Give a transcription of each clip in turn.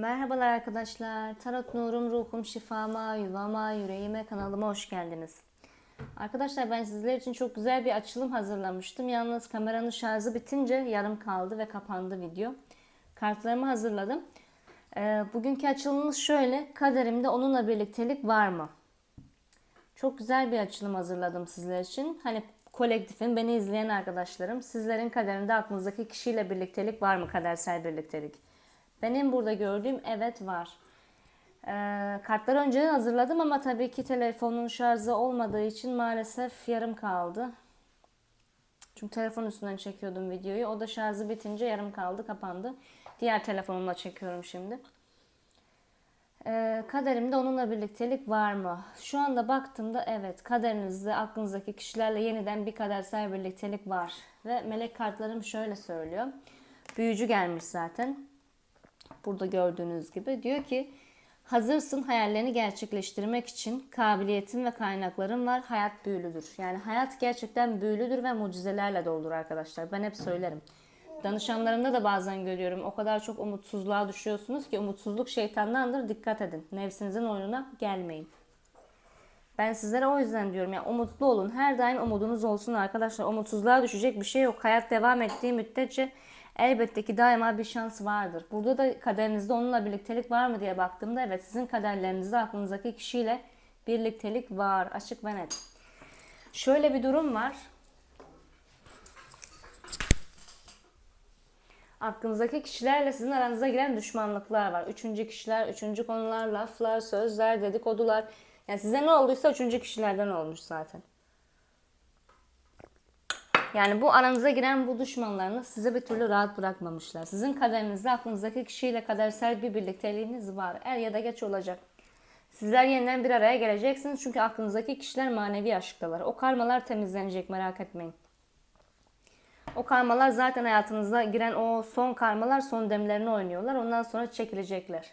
Merhabalar arkadaşlar. Tarot Nurum, Ruhum, Şifama, Yuvama, Yüreğime kanalıma hoş geldiniz. Arkadaşlar ben sizler için çok güzel bir açılım hazırlamıştım. Yalnız kameranın şarjı bitince yarım kaldı ve kapandı video. Kartlarımı hazırladım. Ee, bugünkü açılımımız şöyle. Kaderimde onunla birliktelik var mı? Çok güzel bir açılım hazırladım sizler için. Hani kolektifin, beni izleyen arkadaşlarım, sizlerin kaderinde aklınızdaki kişiyle birliktelik var mı? Kadersel birliktelik. Benim burada gördüğüm evet var. Ee, kartları önceden hazırladım ama tabii ki telefonun şarjı olmadığı için maalesef yarım kaldı. Çünkü telefon üstünden çekiyordum videoyu. O da şarjı bitince yarım kaldı, kapandı. Diğer telefonumla çekiyorum şimdi. Ee, kaderimde onunla birliktelik var mı? Şu anda baktığımda evet kaderinizde aklınızdaki kişilerle yeniden bir kadersel birliktelik var. Ve melek kartlarım şöyle söylüyor. Büyücü gelmiş zaten. Burada gördüğünüz gibi. Diyor ki hazırsın hayallerini gerçekleştirmek için kabiliyetin ve kaynakların var. Hayat büyülüdür. Yani hayat gerçekten büyülüdür ve mucizelerle doludur arkadaşlar. Ben hep söylerim. Danışanlarımda da bazen görüyorum. O kadar çok umutsuzluğa düşüyorsunuz ki umutsuzluk şeytandandır. Dikkat edin. Nefsinizin oyununa gelmeyin. Ben sizlere o yüzden diyorum ya umutlu olun. Her daim umudunuz olsun arkadaşlar. Umutsuzluğa düşecek bir şey yok. Hayat devam ettiği müddetçe elbette ki daima bir şans vardır. Burada da kaderinizde onunla birliktelik var mı diye baktığımda evet sizin kaderlerinizde aklınızdaki kişiyle birliktelik var. Açık ve net. Şöyle bir durum var. Aklınızdaki kişilerle sizin aranıza giren düşmanlıklar var. Üçüncü kişiler, üçüncü konular, laflar, sözler, dedikodular. Yani size ne olduysa üçüncü kişilerden olmuş zaten. Yani bu aranıza giren bu düşmanlarınız size bir türlü rahat bırakmamışlar. Sizin kaderinizde aklınızdaki kişiyle kadersel bir birlikteliğiniz var. Er ya da geç olacak. Sizler yeniden bir araya geleceksiniz çünkü aklınızdaki kişiler manevi aşktalar. O karmalar temizlenecek merak etmeyin. O karmalar zaten hayatınıza giren o son karmalar son demlerini oynuyorlar. Ondan sonra çekilecekler.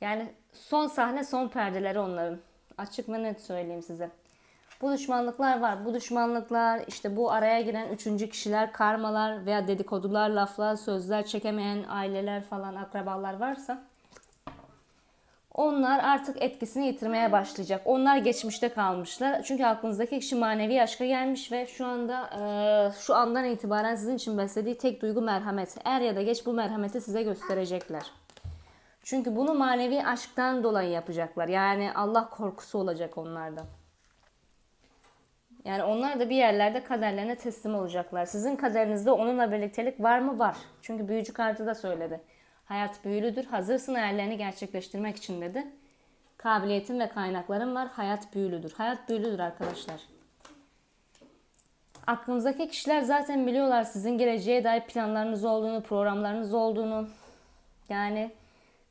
Yani son sahne son perdeleri onların. Açık ve net söyleyeyim size. Bu düşmanlıklar var. Bu düşmanlıklar işte bu araya giren üçüncü kişiler, karmalar veya dedikodular, laflar, sözler çekemeyen aileler falan akrabalar varsa onlar artık etkisini yitirmeye başlayacak. Onlar geçmişte kalmışlar. Çünkü aklınızdaki kişi manevi aşka gelmiş ve şu anda e, şu andan itibaren sizin için beslediği tek duygu merhamet. Er ya da geç bu merhameti size gösterecekler. Çünkü bunu manevi aşktan dolayı yapacaklar. Yani Allah korkusu olacak onlarda. Yani onlar da bir yerlerde kaderlerine teslim olacaklar. Sizin kaderinizde onunla birliktelik var mı? Var. Çünkü büyücü kartı da söyledi. Hayat büyülüdür. Hazırsın hayallerini gerçekleştirmek için dedi. Kabiliyetin ve kaynakların var. Hayat büyülüdür. Hayat büyülüdür arkadaşlar. Aklınızdaki kişiler zaten biliyorlar sizin geleceğe dair planlarınız olduğunu, programlarınız olduğunu. Yani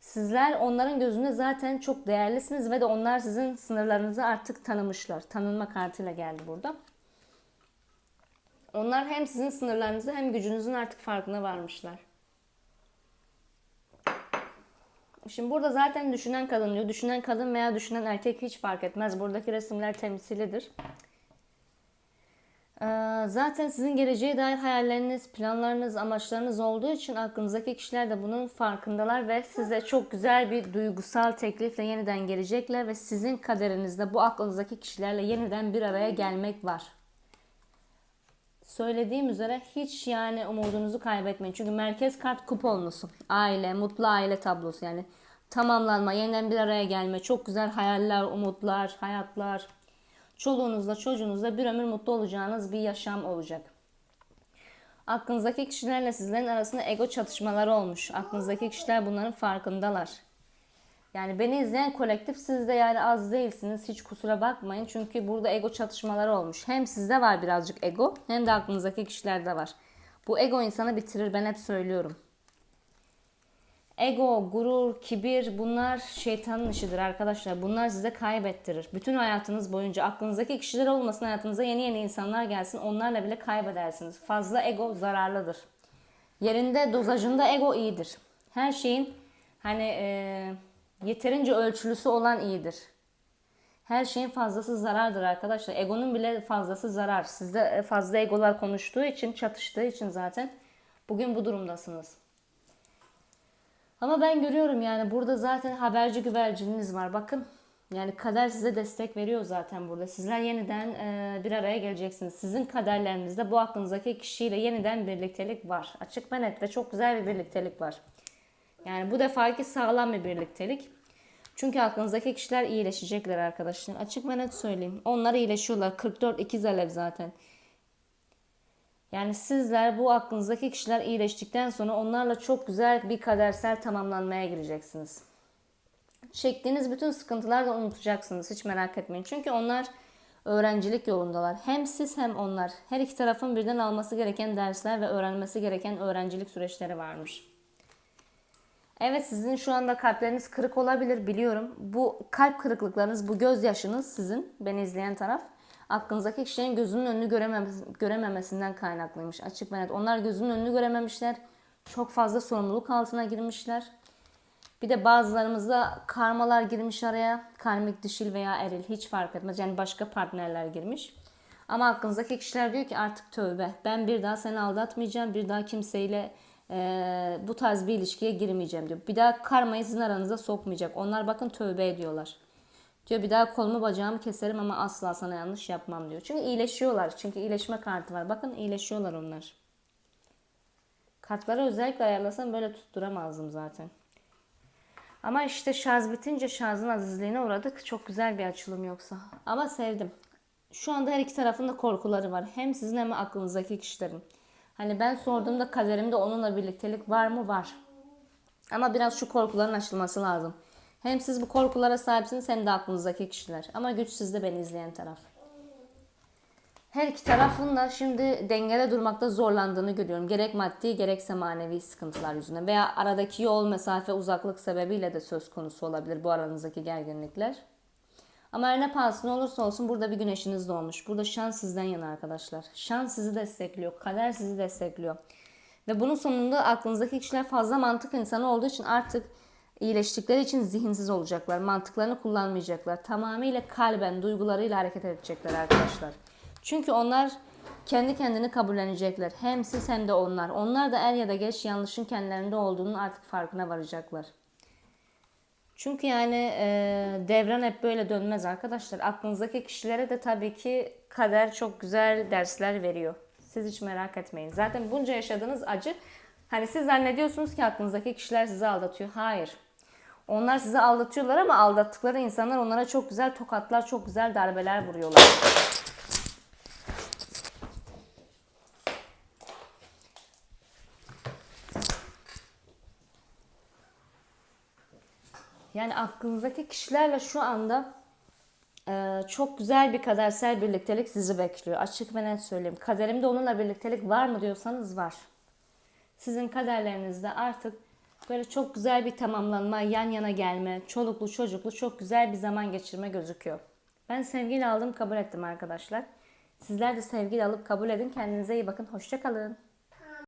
sizler onların gözünde zaten çok değerlisiniz ve de onlar sizin sınırlarınızı artık tanımışlar. Tanınma kartıyla geldi burada. Onlar hem sizin sınırlarınızı hem gücünüzün artık farkına varmışlar. Şimdi burada zaten düşünen kadın diyor. Düşünen kadın veya düşünen erkek hiç fark etmez. Buradaki resimler temsilidir. Ee, Zaten sizin geleceğe dair hayalleriniz, planlarınız, amaçlarınız olduğu için aklınızdaki kişiler de bunun farkındalar ve size çok güzel bir duygusal teklifle yeniden gelecekler ve sizin kaderinizde bu aklınızdaki kişilerle yeniden bir araya gelmek var. Söylediğim üzere hiç yani umudunuzu kaybetmeyin. Çünkü merkez kart kuponlusu. Aile, mutlu aile tablosu yani tamamlanma, yeniden bir araya gelme, çok güzel hayaller, umutlar, hayatlar. Çoluğunuzla, çocuğunuzla bir ömür mutlu olacağınız bir yaşam olacak. Aklınızdaki kişilerle sizlerin arasında ego çatışmaları olmuş. Aklınızdaki kişiler bunların farkındalar. Yani beni izleyen kolektif siz de yani az değilsiniz. Hiç kusura bakmayın. Çünkü burada ego çatışmaları olmuş. Hem sizde var birazcık ego hem de aklınızdaki kişilerde var. Bu ego insanı bitirir ben hep söylüyorum. Ego, gurur, kibir bunlar şeytanın işidir arkadaşlar. Bunlar size kaybettirir. Bütün hayatınız boyunca aklınızdaki kişiler olmasın hayatınıza yeni yeni insanlar gelsin. Onlarla bile kaybedersiniz. Fazla ego zararlıdır. Yerinde dozajında ego iyidir. Her şeyin hani e, yeterince ölçülüsü olan iyidir. Her şeyin fazlası zarardır arkadaşlar. Egonun bile fazlası zarar. Sizde fazla egolar konuştuğu için, çatıştığı için zaten bugün bu durumdasınız. Ama ben görüyorum yani burada zaten haberci güvercininiz var. Bakın yani kader size destek veriyor zaten burada. Sizler yeniden e, bir araya geleceksiniz. Sizin kaderlerinizde bu aklınızdaki kişiyle yeniden birliktelik var. Açık ve net ve çok güzel bir birliktelik var. Yani bu defaki sağlam bir birliktelik. Çünkü aklınızdaki kişiler iyileşecekler arkadaşlar. Açık ve net söyleyeyim. Onlar iyileşiyorlar. 44 ikiz alev zaten. Yani sizler bu aklınızdaki kişiler iyileştikten sonra onlarla çok güzel bir kadersel tamamlanmaya gireceksiniz. Çektiğiniz bütün sıkıntıları da unutacaksınız. Hiç merak etmeyin. Çünkü onlar öğrencilik yolundalar. Hem siz hem onlar. Her iki tarafın birden alması gereken dersler ve öğrenmesi gereken öğrencilik süreçleri varmış. Evet sizin şu anda kalpleriniz kırık olabilir biliyorum. Bu kalp kırıklıklarınız, bu gözyaşınız sizin, beni izleyen taraf. Aklınızdaki kişilerin gözünün önünü görememesi, görememesinden kaynaklıymış açık ve net. Onlar gözünün önünü görememişler. Çok fazla sorumluluk altına girmişler. Bir de bazılarımızda karmalar girmiş araya. Karmik dişil veya eril hiç fark etmez. Yani başka partnerler girmiş. Ama aklınızdaki kişiler diyor ki artık tövbe. Ben bir daha seni aldatmayacağım. Bir daha kimseyle e, bu tarz bir ilişkiye girmeyeceğim diyor. Bir daha karmayı sizin aranıza sokmayacak. Onlar bakın tövbe ediyorlar. Diyor bir daha kolumu bacağımı keserim ama asla sana yanlış yapmam diyor. Çünkü iyileşiyorlar. Çünkü iyileşme kartı var. Bakın iyileşiyorlar onlar. Kartları özellikle ayarlasam böyle tutturamazdım zaten. Ama işte şarj bitince şarjın azizliğine uğradık. Çok güzel bir açılım yoksa. Ama sevdim. Şu anda her iki tarafın da korkuları var. Hem sizin hem aklınızdaki kişilerin. Hani ben sorduğumda kaderimde onunla birliktelik var mı? Var. Ama biraz şu korkuların aşılması lazım. Hem siz bu korkulara sahipsiniz hem de aklınızdaki kişiler. Ama güç sizde beni izleyen taraf. Her iki tarafın da şimdi dengede durmakta zorlandığını görüyorum. Gerek maddi gerekse manevi sıkıntılar yüzünden. Veya aradaki yol, mesafe, uzaklık sebebiyle de söz konusu olabilir bu aranızdaki gerginlikler. Ama her ne pahasına olursa olsun burada bir güneşiniz doğmuş. Burada şans sizden yana arkadaşlar. Şans sizi destekliyor. Kader sizi destekliyor. Ve bunun sonunda aklınızdaki kişiler fazla mantık insanı olduğu için artık iyileştikleri için zihinsiz olacaklar. Mantıklarını kullanmayacaklar. Tamamıyla kalben, duygularıyla hareket edecekler arkadaşlar. Çünkü onlar kendi kendini kabullenecekler. Hem siz hem de onlar. Onlar da er ya da geç yanlışın kendilerinde olduğunun artık farkına varacaklar. Çünkü yani e, devran hep böyle dönmez arkadaşlar. Aklınızdaki kişilere de tabii ki kader çok güzel dersler veriyor. Siz hiç merak etmeyin. Zaten bunca yaşadığınız acı hani siz zannediyorsunuz ki aklınızdaki kişiler sizi aldatıyor. Hayır. Onlar sizi aldatıyorlar ama aldattıkları insanlar onlara çok güzel tokatlar, çok güzel darbeler vuruyorlar. Yani aklınızdaki kişilerle şu anda e, çok güzel bir kadersel birliktelik sizi bekliyor. Açık ve net söyleyeyim. Kaderimde onunla birliktelik var mı diyorsanız var. Sizin kaderlerinizde artık böyle çok güzel bir tamamlanma, yan yana gelme, çoluklu çocuklu çok güzel bir zaman geçirme gözüküyor. Ben sevgiyle aldım kabul ettim arkadaşlar. Sizler de sevgiyle alıp kabul edin. Kendinize iyi bakın. Hoşçakalın.